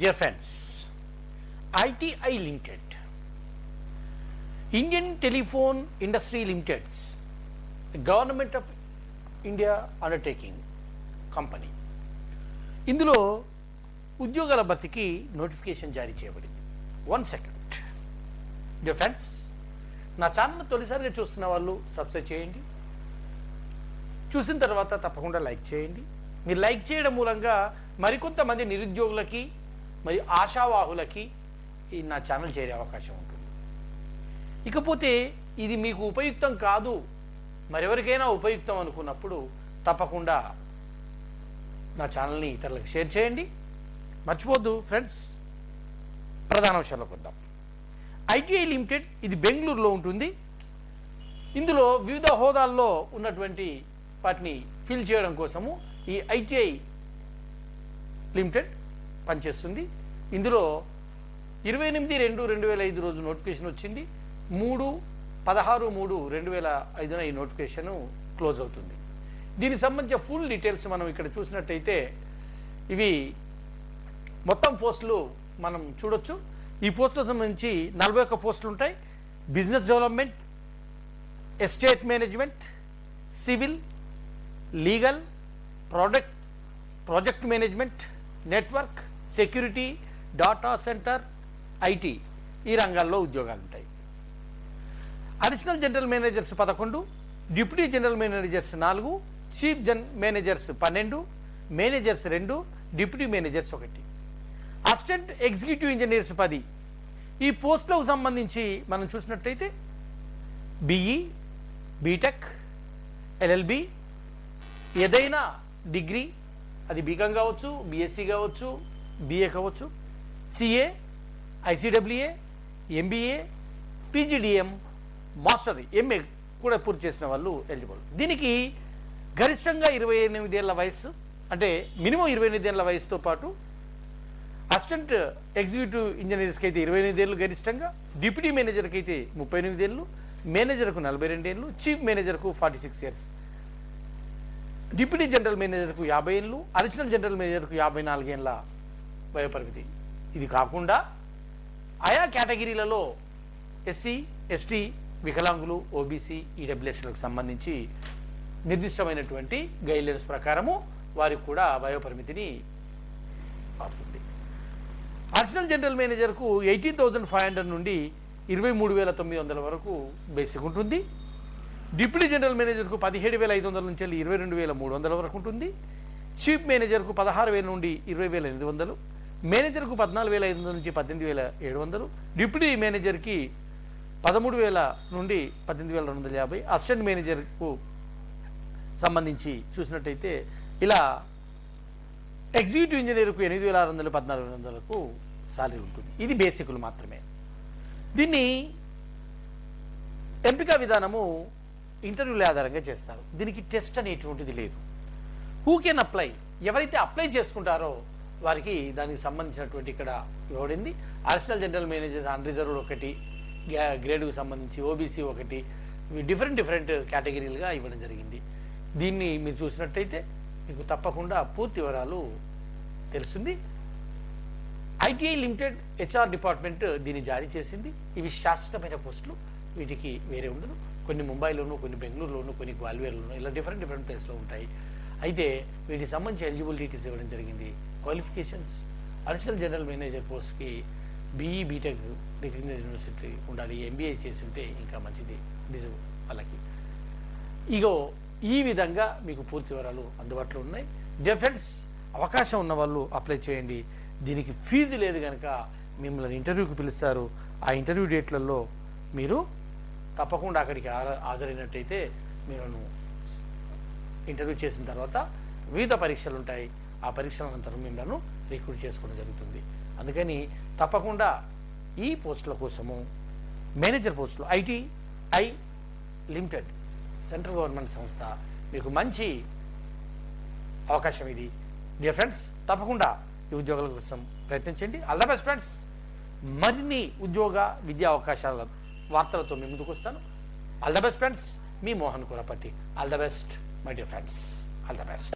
Dear friends, ITI Limited, Indian Telephone Industry Limited, government Government of India Undertaking company ఇందులో ఉద్యోగాల భర్తీకి notification జారీ చేయబడింది. వన్ సెకండ్ డియర్ ఫ్రెండ్స్ నా channel తొలిసారిగా చూస్తున్న వాళ్ళు సబ్స్క్రైబ్ చేయండి. చూసిన తర్వాత తప్పకుండా లైక్ చేయండి. మీరు లైక్ చేయడం మూలంగా మరికొంతమంది నిరుద్యోగులకి మరి ఆశావాహులకి ఈ నా ఛానల్ చేరే అవకాశం ఉంటుంది. ఇకపోతే ఇది మీకు ఉపయుక్తం కాదు. మరెవరికైనా ఉపయుక్తం అనుకున్నప్పుడు తప్పకుండా నా ఛానల్ని ఇతరులకు షేర్ చేయండి. మర్చిపోద్దు ఫ్రెండ్స్. ప్రధాన విషయాల్లోకి వద్దాం ఐటీఐ లిమిటెడ్ ఇది బెంగళూరులో ఉంటుంది. ఇందులో వివిధ హోదాల్లో ఉన్నటువంటి వాటిని ఫిల్ చేయడం కోసము ఈ ఐటీఐ లిమిటెడ్ పనిచేస్తుంది. ఇందులో ఇరవై ఎనిమిది రెండు రెండు వేల ఐదు రోజు నోటిఫికేషన్ వచ్చింది. మూడు పదహారు మూడు రెండు వేల ఐదున ఈ నోటిఫికేషన్ క్లోజ్ అవుతుంది. దీనికి సంబంధించిన ఫుల్ డీటెయిల్స్ మనం ఇక్కడ చూసినట్టయితే ఇవి మొత్తం పోస్టులు మనం చూడొచ్చు. ఈ పోస్టులకు సంబంధించి నలభై ఒక్క పోస్టులు ఉంటాయి. Business development estate management civil legal product project management network security data centre IT ఈ రంగాల్లో ఉద్యోగాలు ఉంటాయి. అడిషనల్ జనరల్ మేనేజర్స్ పదకొండు డిప్యూటీ జనరల్ మేనేజర్స్ నాలుగు చీఫ్ జన్ మేనేజర్స్ పన్నెండు మేనేజర్స్ రెండు డిప్యూటీ మేనేజర్స్ ఒకటి. అసిస్టెంట్ ఎగ్జిక్యూటివ్ ఇంజనీర్స్ పది. ఈ పోస్టులకు సంబంధించి మనం చూసినట్టయితే బిఈ బీటెక్ ఎల్ఎల్బి ఏదైనా డిగ్రీ అది బీకాం కావచ్చు బీఎస్సీ కావచ్చు బీఏ కావచ్చు CA ICWA MBA PGDM master MA కూడా పూర్తి చేసిన వాళ్ళు ఎలిజిబుల్ దీనికి గరిష్టంగా ఇరవై ఎనిమిదేళ్ళ వయసు అంటే మినిమం ఇరవై ఎనిమిదేళ్ళ వయసుతో పాటు అసిస్టెంట్ ఎగ్జిక్యూటివ్ ఇంజనీర్స్కి అయితే ఇరవై ఎనిమిదేళ్ళు గరిష్టంగా డిప్యూటీ మేనేజర్కి అయితే ముప్పై ఎనిమిదేళ్ళు మేనేజర్కు నలభై రెండేళ్ళు chief మేనేజర్కు forty six years. Deputy general మేనేజర్కు యాభై ఏళ్ళు అడిషనల్ జనరల్ మేనేజర్కు యాభై నాలుగేళ్ళ వయోపరిమితి. ఇది కాకుండా ఆయా కేటగిరీలలో ఎస్సీ ఎస్టీ వికలాంగులు ఓబీసీ ఈడబ్ల్యూఎస్లకు సంబంధించి నిర్దిష్టమైనటువంటి గైడ్లైన్స్ ప్రకారము వారికి కూడా వయోపరిమితిని మారుతుంది అడిషనల్ జనరల్ మేనేజర్కు ఎయిటీన్ థౌజండ్ ఫైవ్ హండ్రెడ్ నుండి ఇరవై మూడు వేల తొమ్మిది వందల వరకు బేసిక్ ఉంటుంది. డిప్యూటీ జనరల్ మేనేజర్కు పదిహేడు వేల ఐదు వందల నుంచి వెళ్ళి ఇరవై రెండు వేల మూడు వందల వరకు ఉంటుంది. చీఫ్ మేనేజర్కు పదహారు వేల నుండి ఇరవై వేల ఎనిమిది వందలు. మేనేజర్కు పద్నాలుగు వేల ఐదు వందల నుంచి పద్దెనిమిది వేల ఏడు వందలు డిప్యూటీ మేనేజర్కి పదమూడు వేల నుండి పద్దెనిమిది వేల రెండు వందల యాభై అసిస్టెంట్ మేనేజర్కు సంబంధించి చూసినట్టయితే ఇలా ఎగ్జిక్యూటివ్ ఇంజనీర్కు ఎనిమిది వేల ఆరు వందలు పద్నాలుగు వేల వందలకు సాలరీ ఉంటుంది. ఇది బేసిక్లు మాత్రమే. దీన్ని ఎంపిక విధానము ఇంటర్వ్యూల ఆధారంగా చేస్తారు. దీనికి టెస్ట్ అనేటువంటిది లేదు. హూ కెన్ అప్లై ఎవరైతే అప్లై చేసుకుంటారో వారికి దానికి సంబంధించినటువంటి ఇక్కడ ఇవ్వబడింది అడిషనల్ జనరల్ మేనేజర్ అన్రిజర్వ్డ్ ఒకటి గ్రా- గ్రేడ్కు సంబంధించి ఓబీసీ ఒకటి డిఫరెంట్ డిఫరెంట్ కేటగిరీలుగా ఇవ్వడం జరిగింది. దీన్ని మీరు చూసినట్టయితే మీకు తప్పకుండా పూర్తి వివరాలు తెలుస్తుంది. ఐటీఐ లిమిటెడ్ హెచ్ఆర్ డిపార్ట్మెంట్ దీన్ని జారీ చేసింది. ఇవి శాశ్వతమైన పోస్టులు. వీటికి వేరే ఉండదు. కొన్ని ముంబైలోను కొన్ని బెంగళూరులోను కొన్ని గ్వాలియర్లోను ఇలా డిఫరెంట్ డిఫరెంట్ ప్లేస్లో ఉంటాయి. అయితే వీటికి సంబంధించి ఎలిజిబిలిటీస్ ఇవ్వడం జరిగింది. క్వాలిఫికేషన్స్. అడిషనల్ జనరల్ మేనేజర్ కోర్స్కి బీఈ బీటెక్ రికగ్నైజ్ యూనివర్సిటీ ఉండాలి ఎంబీఏ చేసి ఉంటే ఇంకా మంచిది నిజం వాళ్ళకి. ఇగో ఈ విధంగా మీకు పూర్తి వివరాలు అందుబాటులో ఉన్నాయి. డిఫెన్స్ అవకాశం ఉన్న వాళ్ళు అప్లై చేయండి. దీనికి ఫీజు లేదు కనుక మిమ్మల్ని ఇంటర్వ్యూకి పిలుస్తారు. ఆ ఇంటర్వ్యూ డేట్లలో మీరు తప్పకుండా అక్కడికి హాజరైనట్టయితే మీరు ఇంటర్వ్యూ చేసిన తర్వాత వివిధ పరీక్షలు ఉంటాయి ఆ పరీక్షల అనంతరం మిమ్మల్ని రిక్రూట్ చేసుకోవడం జరుగుతుంది. అందుకని తప్పకుండా ఈ పోస్టుల కోసము మేనేజర్ పోస్టులు IT I limited central government సంస్థ మీకు మంచి అవకాశం ఇది. డియర్ ఫ్రెండ్స్ తప్పకుండా ఈ ఉద్యోగాల కోసం ప్రయత్నించండి ఆల్ ద బెస్ట్ ఫ్రెండ్స్. మరిన్ని ఉద్యోగ విద్యా అవకాశాల వార్తలతో మీ ముందుకు వస్తాను. All the best friends. Me Mohan Kurapatti. All the best my dear friends. All the best.